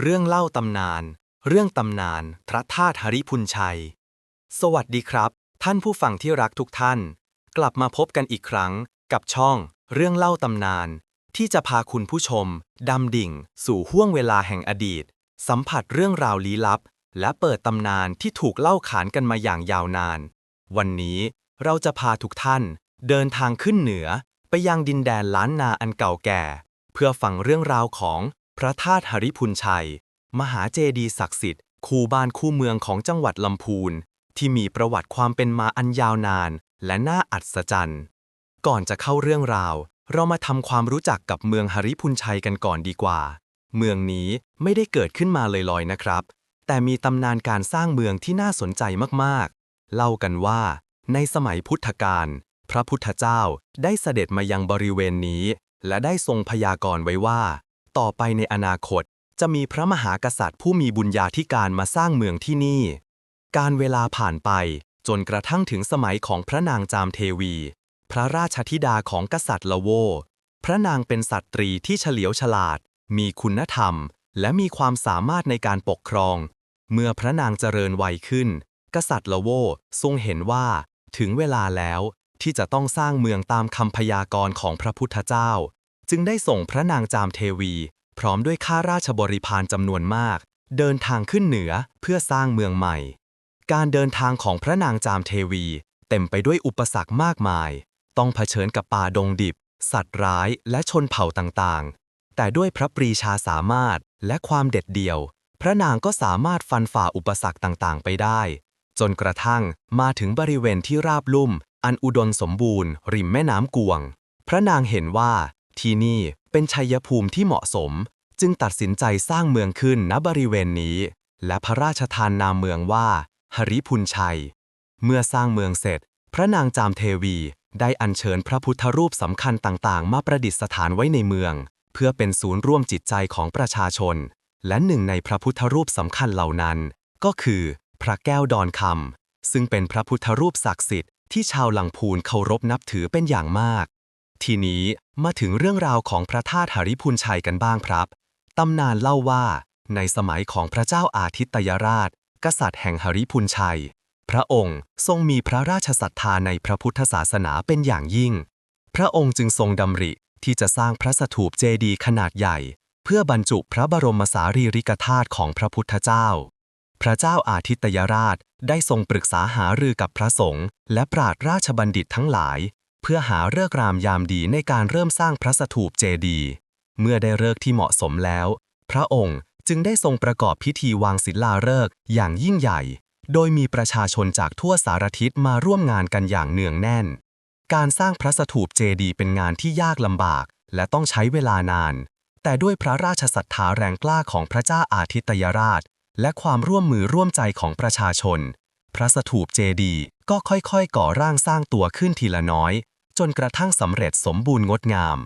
เรื่องเล่าตำนาน เรื่องตำนาน พระธาตุหริพุนชัย สวัสดีครับ ท่านผู้ฟังที่รักทุกท่าน กลับมาพบกันอีกครั้ง กับช่อง เรื่องเล่าตำนาน ที่จะพาคุณผู้ชม ดำดิ่ง สู่ห้วงเวลาแห่งอดีต สัมผัสเรื่องราวลี้ลับ และเปิดตำนานที่ถูกเล่าขานกันมาอย่างยาวนาน วันนี้เราจะพาทุกท่าน เดินทางขึ้นเหนือ ไปยังดินแดนล้านนาอันเก่าแก่ เพื่อฟังเรื่องราวของ พระธาตุหริพุนชัย มหาเจดีย์ศักดิ์สิทธิ์ คู่บ้านคู่เมืองของจังหวัดลำพูน ที่มีประวัติความเป็นมาอันยาวนาน และน่าอัศจรรย์ ก่อนจะเข้าเรื่องราว เรามาทำความรู้จักกับเมืองหริพุนชัยกันก่อนดีกว่า เมืองนี้ไม่ได้เกิดขึ้นมาลอยๆนะครับ แต่มีตำนานการสร้างเมืองที่น่าสนใจมากๆ เล่ากันว่า ในสมัยพุทธกาลพระพุทธเจ้าได้เสด็จมายังบริเวณนี้ และได้ทรงพยากรณ์ไว้ว่า ต่อไปในอนาคต จะมีพระมหากษัตริย์ผู้มีบุญญาธิการมาสร้างเมืองที่นี่ การเวลาผ่านไป จนกระทั่งถึงสมัยของพระนางจามเทวี พระราชธิดาของกษัตริย์ละโว พระนางเป็นสตรีที่เฉลียวฉลาด มีคุณธรรม และมีความสามารถในการปกครอง เมื่อพระนางเจริญวัยขึ้น กษัตริย์ละโวทรงเห็นว่า ถึงเวลาแล้วที่จะต้องสร้างเมืองตามคำพยากรณ์ของพระพุทธเจ้า จึงได้ส่งพระนางจามเทวี พร้อมด้วยข้าราชบริพารจำนวนมาก เดินทางขึ้นเหนือเพื่อสร้างเมืองใหม่ การเดินทางของพระนางจามเทวี เต็มไปด้วยอุปสรรคมากมาย ต้องเผชิญกับป่าดงดิบ สัตว์ร้ายและชนเผ่าต่างๆ แต่ด้วยพระปรีชาสามารถและความเด็ดเดี่ยว พระนางก็สามารถฟันฝ่าอุปสรรคต่างๆ ไปได้ จนกระทั่งมาถึงบริเวณที่ราบลุ่ม อันอุดมสมบูรณ์ ริมแม่น้ำกวง พระนางเห็นว่า ที่นี่เป็นชัยภูมิที่เหมาะสม จึงตัดสินใจสร้างเมืองขึ้นณบริเวณนี้ และพระราชทานนามเมืองว่า หริพุนชัย เมื่อสร้างเมืองเสร็จ พระนางจามเทวีได้อัญเชิญพระพุทธรูปสำคัญต่างๆ มาประดิษฐานไว้ในเมือง เพื่อเป็นศูนย์ร่วมจิตใจของประชาชน และหนึ่งในพระพุทธรูปสำคัญเหล่านั้น ก็คือ พระแก้วดอนคำซึ่งเป็นพระพุทธรูปศักดิ์สิทธิ์ที่ชาวลังพูนเคารพนับถือเป็นอย่างมาก ทีนี้มาถึงเรื่องราวของพระธาตุหริพุนชัยกันบ้างครับ ตำนานเล่าว่า ในสมัยของพระเจ้าอาทิตยราช กษัตริย์แห่งหริพุนชัย พระองค์ทรงมีพระราชศรัทธาในพระพุทธศาสนาเป็นอย่างยิ่ง พระองค์จึงทรงดำริที่จะสร้างพระสถูปเจดีย์ขนาดใหญ่ เพื่อบรรจุพระบรมสารีริกธาตุของพระพุทธเจ้า พระเจ้าอาทิตยราชได้ทรงปรึกษาหารือกับพระสงฆ์และปราดราชบัณฑิตทั้งหลาย เพื่อหาเลิกรามยามดีในการเริ่มสร้างพระสถูปเจดีย์เมื่อได้เลิกที่เหมาะสมแล้ว พระองค์จึงได้ทรงประกอบพิธีวางศิลาฤกษ์อย่างยิ่งใหญ่ โดยมีประชาชนจากทั่วสารทิศมาร่วมงานกันอย่างเนืองแน่น การสร้างพระสถูปเจดีย์เป็นงานที่ยากลำบาก และต้องใช้เวลานาน แต่ด้วยพระราชศรัทธาแรงกล้าของพระเจ้าอาทิตยราช และความร่วมมือร่วมใจของประชาชน พระสถูปเจดีย์ก็ค่อยๆ ก่อร่างสร้างตัวขึ้นทีละน้อย จนกระทั่งสำเร็จสมบูรณ์งดงาม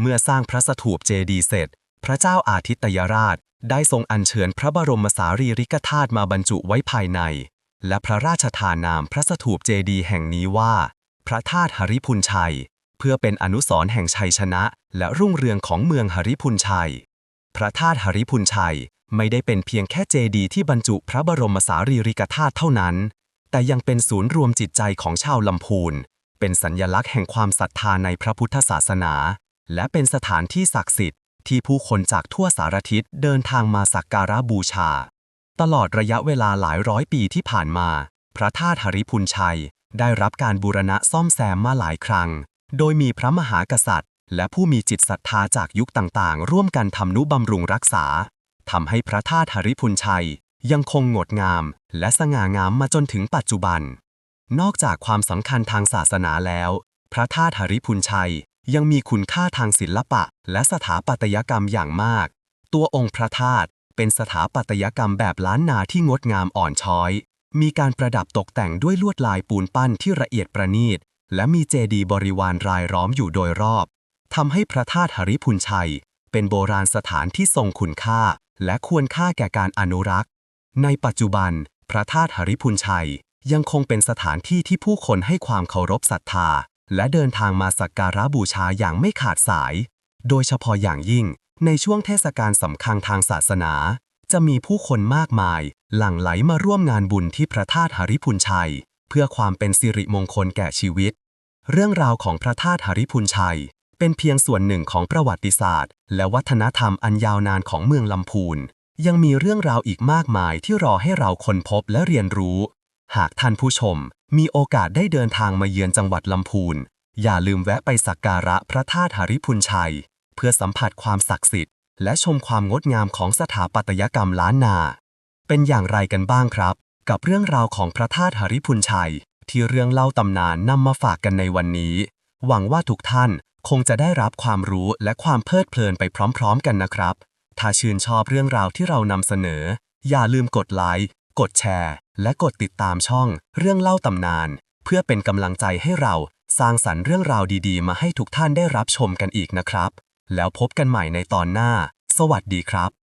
เมื่อสร้างพระสถูปเจดีย์เสร็จ พระเจ้าอาทิตยราชได้ทรงอัญเชิญพระบรมสารีริกธาตุมาบรรจุไว้ภายใน และพระราชทานนามพระสถูปเจดีย์แห่งนี้ว่า พระธาตุหริพุนชัย เพื่อเป็นอนุสรณ์แห่งชัยชนะ และรุ่งเรืองของเมืองหริพุนชัย พระธาตุหริพุนชัยไม่ได้เป็นเพียงแค่เจดีย์ที่บรรจุพระบรมสารีริกธาตุเท่านั้น แต่ยังเป็นศูนย์รวมจิตใจของชาวลำพูน เป็นสัญญลักษณ์แห่งความศรัทธาในพระพุทธศาสนา และเป็นสถานที่ศักดิ์สิทธิ์ที่ผู้คนจากทั่วสารทิศเดินทางมาสักการะบูชา ตลอดระยะเวลาหลายร้อยปีที่ผ่านมา พระธาตุหริพุนชัย ได้รับการบูรณะซ่อมแซมมาหลายครั้ง โดยมีพระมหากษัตริย์ และผู้มีจิตศรัทธาจากยุคต่างๆ ร่วมกันทำนุบำรุงรักษาทำให้พระธาตุหริพุนชัย ยังคงงดงาม และสง่างามมาจนถึงปัจจุบัน นอกจากความสำคัญทางศาสนาแล้ว พระธาตุหริพุนชัยยังมีคุณค่าทางศิลปะ และสถาปัตยกรรมอย่างมาก ตัวองค์พระธาตุเป็นสถาปัตยกรรมแบบล้านนาที่งดงามอ่อนช้อย มีการประดับตกแต่งด้วยลวดลายปูนปั้นที่ละเอียดประณีต และมีเจดีย์บริวารรายล้อมอยู่โดยรอบ ทำให้พระธาตุหริพุนชัย เป็นโบราณสถานที่ทรงคุณค่า และควรค่าแก่การอนุรักษ์ ในปัจจุบัน พระธาตุหริพุนชัย ยังคงเป็นสถานที่ที่ผู้คนให้ความเคารพศรัทธา และเดินทางมาสักการะบูชาอย่างไม่ขาดสาย โดยเฉพาะอย่างยิ่ง ในช่วงเทศกาลสำคัญทางศาสนา จะมีผู้คนมากมาย หลั่งไหลมาร่วมงานบุญที่พระธาตุหริพุนชัย เพื่อความเป็นสิริมงคลแก่ชีวิต เรื่องราวของพระธาตุหริพุนชัย เป็นเพียงส่วนหนึ่งของประวัติศาสตร์ และวัฒนธรรมอันยาวนานของเมืองลำพูนยังมีเรื่องราวอีกมากมายที่รอให้เราค้นพบและเรียนรู้ หากท่านผู้ชมมีโอกาสได้เดินทางมาเยือนจังหวัดลำพูน อย่าลืมแวะไปสักการะพระธาตุหริพุนชัย เพื่อสัมผัสความศักดิ์สิทธิ์และชมความงดงามของสถาปัตยกรรมล้านนา เป็นอย่างไรกันบ้างครับ กับเรื่องราวของพระธาตุหริพุนชัย ที่เรื่องเล่าตำนานนำมาฝากกันในวันนี้ หวังว่าทุกท่านคงจะได้รับความรู้และความเพลิดเพลินไปพร้อม ๆ กันนะครับ ถ้าชื่นชอบเรื่องราวที่เรานำเสนอ อย่าลืมกดไลค์ กดแชร์ และกดติดตามช่องเรื่องเล่าตำนาน เพื่อเป็นกำลังใจให้เราสร้างสรรค์เรื่องราวดีๆ มาให้ทุกท่านได้รับชมกันอีกนะครับ แล้วพบกันใหม่ในตอนหน้า สวัสดีครับ